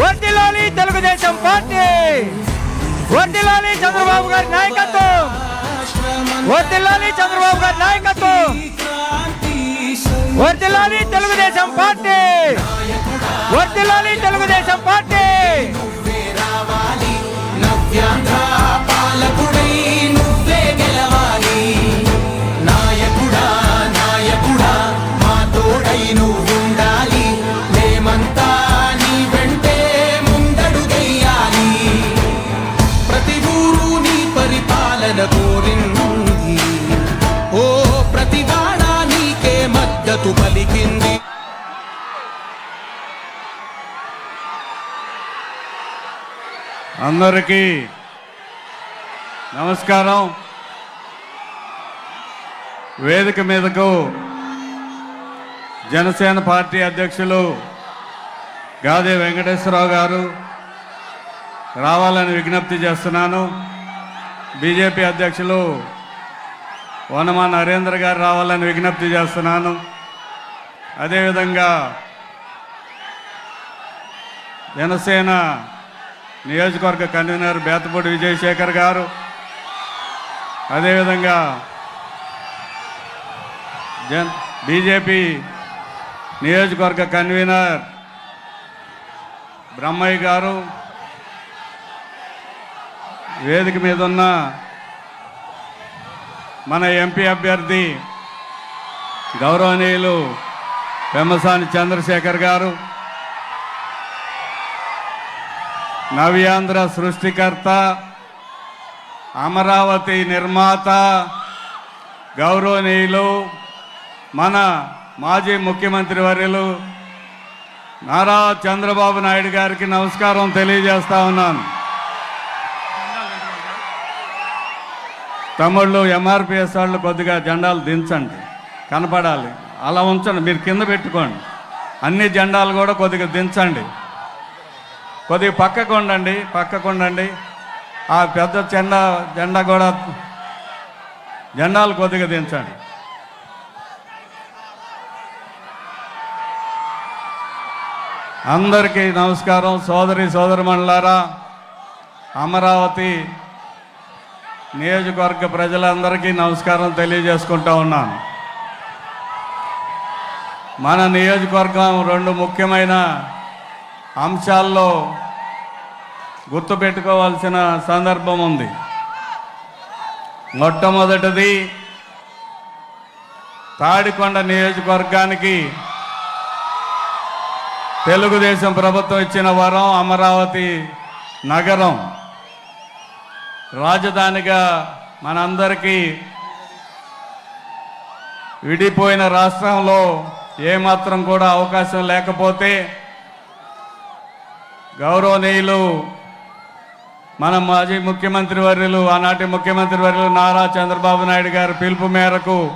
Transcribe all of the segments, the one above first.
వర్దిలాలి Telugu Desam party. వర్దిలాలి చంద్రబాబు గారి నాయకత్వం. వర్దిలాలి చంద్రబాబు గారి నాయకత్వం. వర్దిలాలి తెలుగుదేశం పార్టీ. వర్దిలాలి తెలుగుదేశం పార్టీ. నవ్యాంధ్ర పాలకుడై మద్దతు పలికింది అందరికీ నమస్కారం. వేదిక మీదకు జనసేన పార్టీ అధ్యక్షులు గాదే వెంకటేశ్వరరావు గారు రావాలని విజ్ఞప్తి చేస్తున్నాను. బీజేపీ అధ్యక్షులు వనమా నరేంద్ర గారు రావాలని విజ్ఞప్తి చేస్తున్నాను. అదేవిధంగా జనసేన నియోజకవర్గ కన్వీనర్ బేతపూడి విజయశేఖర్ గారు. అదేవిధంగా జన్ బీజేపీ నియోజకవర్గ కన్వీనర్ బ్రహ్మయ్య గారు. వేదిక మీద ఉన్న మన ఎంపీ అభ్యర్థి గౌరవనీయులు వెమ్మసాని చంద్రశేఖర్ గారు నవ్యాంధ్ర సృష్టికర్త అమరావతి నిర్మాత గౌరవనీయులు మన మాజీ ముఖ్యమంత్రి వర్యులు నారా చంద్రబాబు నాయుడు గారికి నమస్కారం తెలియజేస్తా ఉన్నాను. తమ్ముళ్ళు ఎంఆర్పిఎస్ వాళ్ళు కొద్దిగా జెండాలు దించండి. కనపడాలి. అలా ఉంచండి మీరు కింద పెట్టుకోండి. అన్ని జెండాలు కూడా కొద్దిగా దించండి. కొద్దిగా పక్కకు ఉండండి పక్కకు ఉండండి. ఆ పెద్ద జెండా జెండా కూడా జెండాలు కొద్దిగా దించండి. అందరికీ నమస్కారం సోదరి సోదరిమణులారా అమరావతి నియోజకవర్గ ప్రజలందరికీ నమస్కారం తెలియజేసుకుంటా ఉన్నాను. మన నియోజకవర్గం రెండు ముఖ్యమైన అంశాల్లో గుర్తుపెట్టుకోవాల్సిన సందర్భం ఉంది. మొట్టమొదటిది తాడికొండ నియోజకవర్గానికి తెలుగుదేశం ప్రభుత్వం ఇచ్చిన వరం అమరావతి నగరం. రాజధానిగా మనందరికీ విడిపోయిన రాష్ట్రంలో ఏమాత్రం కూడా అవకాశం లేకపోతే గౌరవనీయులు మన మాజీ ముఖ్యమంత్రి వర్యులు ఆనాటి ముఖ్యమంత్రి వర్యులు నారా చంద్రబాబు నాయుడు గారి పిలుపు మేరకు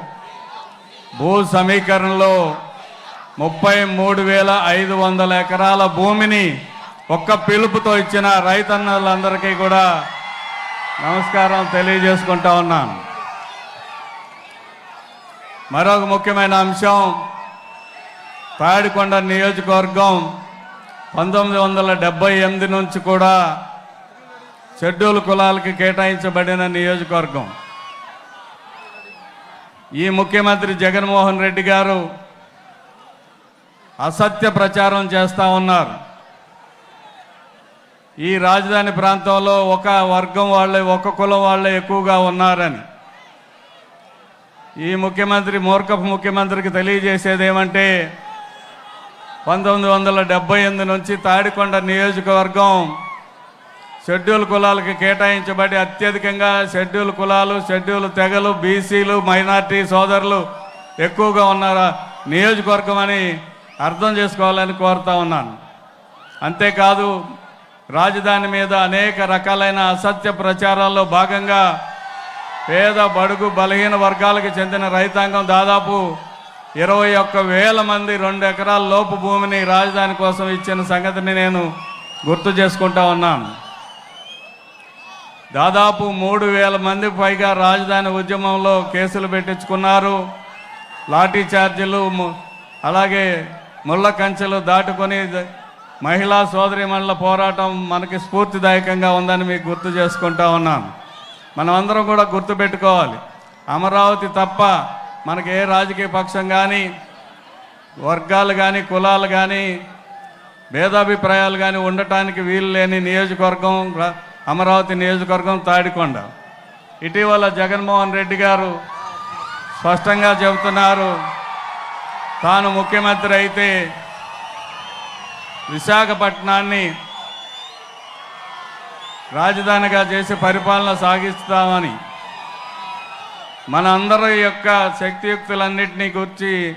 భూ సమీకరణలో ముప్పై మూడు వేల ఐదు వందల ఎకరాల భూమిని ఒక్క పిలుపుతో ఇచ్చిన రైతన్నలందరికీ కూడా నమస్కారం తెలియజేసుకుంటా ఉన్నాను. మరొక ముఖ్యమైన అంశం తాడికొండ నియోజకవర్గం పంతొమ్మిది వందల డెబ్బై ఎనిమిది నుంచి కూడా షెడ్యూల్ కులాలకి కేటాయించబడిన నియోజకవర్గం. ఈ ముఖ్యమంత్రి జగన్మోహన్ రెడ్డి గారు అసత్య ప్రచారం చేస్తూ ఉన్నారు. ఈ రాజధాని ప్రాంతంలో ఒక వర్గం వాళ్ళే ఒక కులం వాళ్ళే ఎక్కువగా ఉన్నారని. ఈ ముఖ్యమంత్రి మూర్ఖపు ముఖ్యమంత్రికి తెలియజేసేది ఏమంటే పంతొమ్మిది వందల డెబ్బై ఎనిమిది నుంచి తాడికొండ నియోజకవర్గం షెడ్యూల్ కులాలకు కేటాయించబడి అత్యధికంగా షెడ్యూల్ కులాలు షెడ్యూల్ తెగలు బీసీలు మైనార్టీ సోదరులు ఎక్కువగా ఉన్నారు? నియోజకవర్గం అని అర్థం చేసుకోవాలని కోరుతా ఉన్నాను. అంతేకాదు రాజధాని మీద అనేక రకాలైన అసత్య ప్రచారాల్లో భాగంగా పేద బడుగు బలహీన వర్గాలకు చెందిన రైతాంగం దాదాపు ఇరవై ఒక్క వేల మంది రెండు ఎకరాల లోపు భూమిని రాజధాని కోసం ఇచ్చిన సంగతిని నేను గుర్తు చేసుకుంటా ఉన్నాను. దాదాపు మూడు వేల మంది పైగా రాజధాని ఉద్యమంలో కేసులు పెట్టించుకున్నారు. లాఠీ ఛార్జీలు అలాగే ముళ్ళ కంచెలు దాటుకొని మహిళా మహిళా సోదరిమణుల పోరాటం మనకి స్ఫూర్తిదాయకంగా ఉందని మీకు గుర్తు చేసుకుంటా ఉన్నాను. మనమందరం కూడా గుర్తుపెట్టుకోవాలి అమరావతి తప్ప మనకి ఏ రాజకీయ పక్షం కానీ వర్గాలు కానీ కులాలు కానీ భేదాభిప్రాయాలు కానీ ఉండటానికి వీలు లేని నియోజకవర్గం అమరావతి నియోజకవర్గం తాడికొండ. ఇటీవల జగన్మోహన్ రెడ్డి గారు స్పష్టంగా చెబుతున్నారు తాను ముఖ్యమంత్రి అయితే విశాఖపట్నాన్ని రాజధానిగా చేసి పరిపాలన సాగిస్తామని. మన అందరి యొక్క శక్తియుక్తులన్నింటినీ గురించి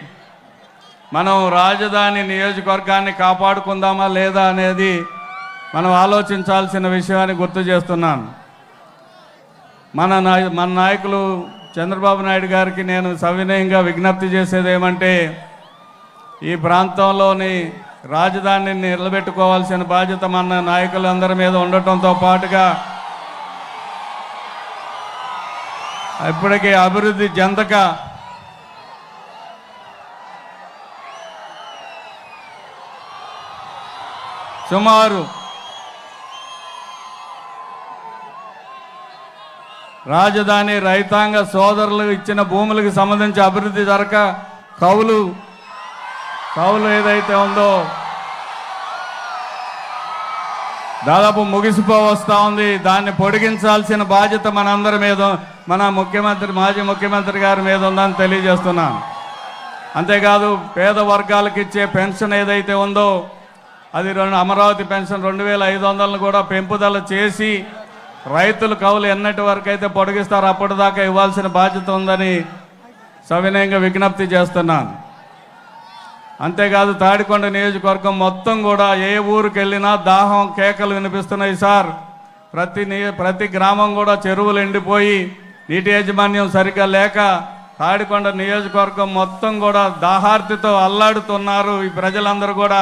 మనం రాజధాని నియోజకవర్గాన్ని కాపాడుకుందామా లేదా అనేది మనం ఆలోచించాల్సిన విషయాన్ని గుర్తు చేస్తున్నాను. మన నాయ మన నాయకులు చంద్రబాబు నాయుడు గారికి నేను సవినయంగా విజ్ఞప్తి చేసేది ఏమంటే ఈ ప్రాంతంలోని రాజధానిని నిలబెట్టుకోవాల్సిన బాధ్యత మన నాయకులందరి మీద ఉండటంతో పాటుగా ఇప్పటికే అభివృద్ధి చెందక సుమారు రాజధాని రైతాంగ సోదరులు ఇచ్చిన భూములకు సంబంధించి అభివృద్ధి జరక కౌలు కవులు ఏదైతే ఉందో దాదాపు ముగిసిపో వస్తూ ఉంది. దాన్ని పొడిగించాల్సిన బాధ్యత మనందరి మీద మన ముఖ్యమంత్రి మాజీ ముఖ్యమంత్రి గారి మీద ఉందని తెలియజేస్తున్నాను. అంతేకాదు పేద వర్గాలకు ఇచ్చే పెన్షన్ ఏదైతే ఉందో అది రెండు అమరావతి పెన్షన్ రెండు వేల ఐదు వందలను కూడా పెంపుదల చేసి రైతులు కవులు ఎన్నటి వరకు అయితే పొడిగిస్తారో అప్పటిదాకా ఇవ్వాల్సిన బాధ్యత ఉందని సవినయంగా విజ్ఞప్తి చేస్తున్నాను. అంతేకాదు తాడికొండ నియోజకవర్గం మొత్తం కూడా ఏ ఊరికి వెళ్ళినా దాహం కేకలు వినిపిస్తున్నాయి సార్. ప్రతి ప్రతి గ్రామం కూడా చెరువులు ఎండిపోయి నీటి యాజమాన్యం సరిగ్గా లేక తాడికొండ నియోజకవర్గం మొత్తం కూడా దాహార్తితో అల్లాడుతున్నారు. ఈ ప్రజలందరూ కూడా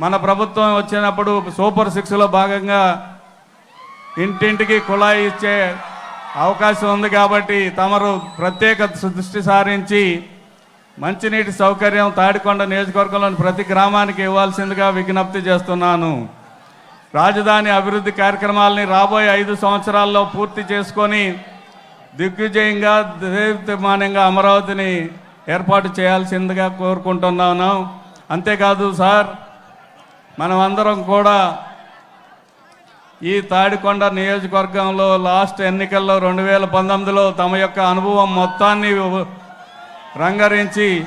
మన ప్రభుత్వం వచ్చినప్పుడు సూపర్ సిక్స్లో భాగంగా ఇంటింటికి కుళాయి ఇచ్చే అవకాశం ఉంది కాబట్టి తమరు ప్రత్యేక దృష్టి సారించి మంచినీటి సౌకర్యం తాడికొండ నియోజకవర్గంలోని ప్రతి గ్రామానికి ఇవ్వాల్సిందిగా విజ్ఞప్తి చేస్తున్నాను. రాజధాని అభివృద్ధి కార్యక్రమాలని రాబోయే ఐదు సంవత్సరాల్లో పూర్తి చేసుకొని దిగ్విజయంగా దేవిమానంగా అమరావతిని ఏర్పాటు చేయాల్సిందిగా కోరుకుంటున్నాను. అంతేకాదు సార్ మనమందరం కూడా ఈ తాడికొండ నియోజకవర్గంలో లాస్ట్ ఎన్నికల్లో రెండు వేల పంతొమ్మిదిలో తమ యొక్క అనుభవం మొత్తాన్ని రంగరించి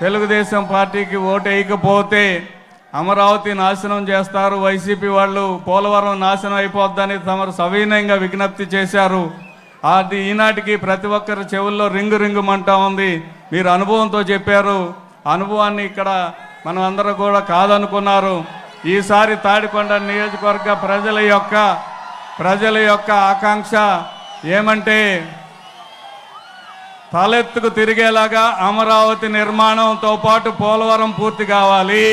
తెలుగుదేశం పార్టీకి ఓటు వేయకపోతే అమరావతి నాశనం చేస్తారు. వైసీపీ వాళ్ళు పోలవరం నాశనం అయిపోద్దని తమరు సవినయంగా విజ్ఞప్తి చేశారు. అది ఈనాటికి ప్రతి ఒక్కరి చెవుల్లో రింగు రింగుమంటా ఉంది. మీరు అనుభవంతో చెప్పారు. అనుభవాన్ని ఇక్కడ మనం అందరూ కూడా కాదనుకున్నారు. ఈసారి తాడికొండ నియోజకవర్గ ప్రజల యొక్క ప్రజల యొక్క ఆకాంక్ష ఏమంటే తలెత్తుకు తిరిగేలాగా అమరావతి నిర్మాణంతో పాటు పోలవరం పూర్తి కావాలి.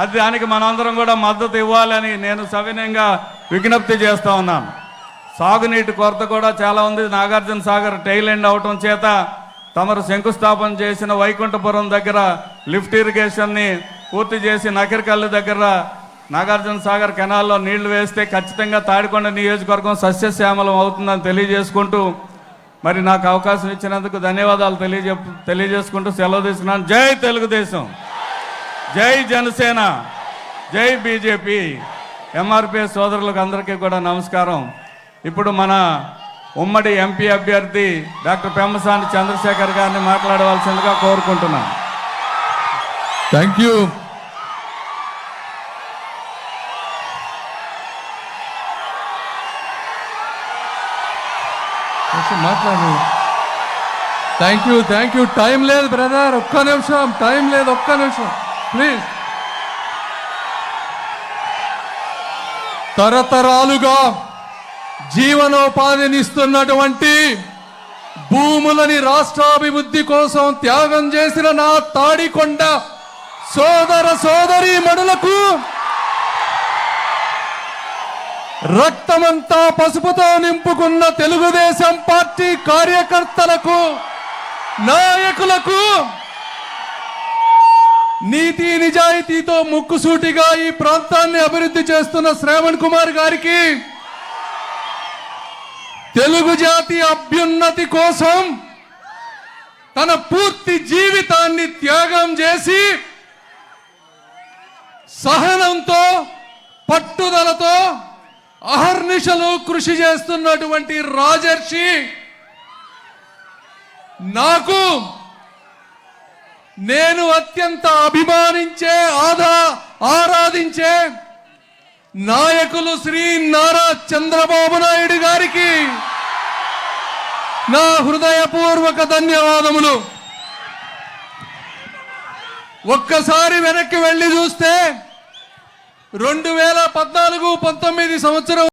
అది దానికి మనందరం కూడా మద్దతు ఇవ్వాలని నేను సవినయంగా విజ్ఞప్తి చేస్తూ ఉన్నాను. సాగునీటి కొరత కూడా చాలా ఉంది. నాగార్జున సాగర్ టైల్ ఎండ్ అవటం చేత తమరు శంకుస్థాపన చేసిన వైకుంఠపురం దగ్గర లిఫ్ట్ ఇరిగేషన్ని పూర్తి చేసి నకిరికల్లు దగ్గర నాగార్జున సాగర్ కెనాల్లో నీళ్ళు వేస్తే ఖచ్చితంగా తాడికొండ నియోజకవర్గం సస్యశ్యామలం అవుతుందని తెలియజేసుకుంటూ మరి నాకు అవకాశం ఇచ్చినందుకు ధన్యవాదాలు తెలియజే తెలియజేసుకుంటూ సెలవు తీసుకున్నాను. జై తెలుగుదేశం. జై జనసేన. జై బీజేపీ. ఎంఆర్పిఎస్ సోదరులకు అందరికీ కూడా నమస్కారం. ఇప్పుడు మన ఉమ్మడి ఎంపీ అభ్యర్థి డాక్టర్ పెమ్మసాని చంద్రశేఖర్ గారిని మాట్లాడవలసిందిగా కోరుకుంటున్నాను. థ్యాంక్ యూ మాట్లాడు. Thank you thank you time లేదు బ్రదర్ ఒక్క నిమిషం. టైం లేదు ఒక్క నిమిషం. ప్లీజ్ తరతరాలుగా జీవనోపాధినిస్తున్నటువంటి భూములని రాష్ట్రాభివృద్ధి కోసం త్యాగం చేసిన నా తాడికొండ సోదర సోదరి మణులకు రక్తమంతా పసుపుతో నింపుకున్న తెలుగుదేశం పార్టీ కార్యకర్తలకు నాయకులకు నీతి నిజాయితీతో ముక్కుసూటిగా ఈ ప్రాంతాన్ని అభివృద్ధి చేస్తున్న శ్రావణ్ కుమార్ గారికి తెలుగు జాతి అభ్యున్నతి కోసం తన పూర్తి జీవితాన్ని త్యాగం చేసి సహనంతో పట్టుదలతో అహర్నిశలు కృషి చేస్తున్నటువంటి రాజర్షి నాకు నేను అత్యంత అభిమానించే ఆదా ఆరాధించే నాయకులు శ్రీ నారా చంద్రబాబు నాయుడు గారికి నా హృదయపూర్వక ధన్యవాదములు. ఒక్కసారి వెనక్కి వెళ్ళి చూస్తే రెండు వేల పద్నాలుగు పంతొమ్మిది సంవత్సరం